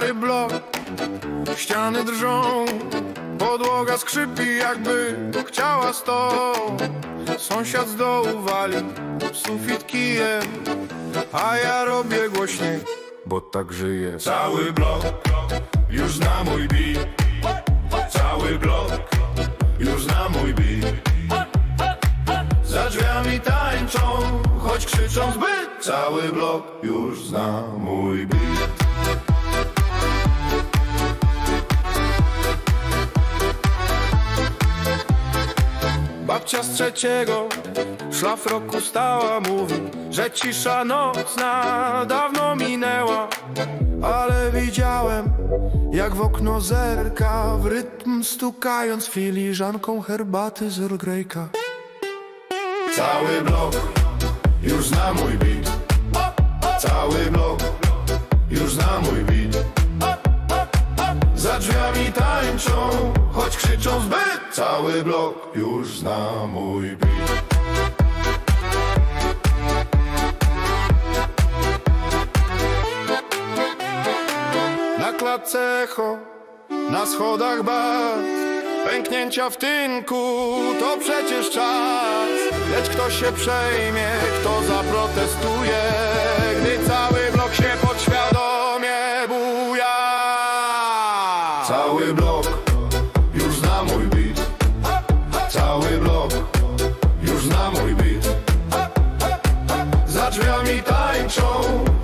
cały blok. Ściany drżą Podłoga skrzypi jakby chciała stąd Sąsiad z dołu wali Sufit kijem A ja robię głośniej Bo tak żyję. Cały blok już zna mój beat. Cały blok już zna mój beat. Za drzwiami tańczą, choć krzyczą zbyt. Cały blok już zna mój beat Babcia z trzeciego szlafroku stała Mówi, że cisza nocna dawno minęła. Ale widziałem, jak w okno zerka W rytm stukając filiżanką herbaty z Earl Cały blok już zna mój beat. Cały blok już zna mój beat Drzwiami tańczą, choć krzyczą zbyt. Cały blok już zna mój beat. Na klatce echo, na schodach bar Pęknięcia w tynku, to przecież czas. Lecz kto się przejmie, kto zaprotestuje Cały blok już zna mój beat. Cały blok już zna mój beat. Za drzwiami tańczą,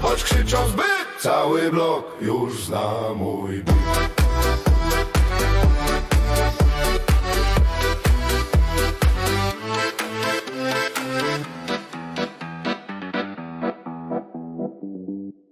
choć krzyczą zbyt. Cały blok już zna mój beat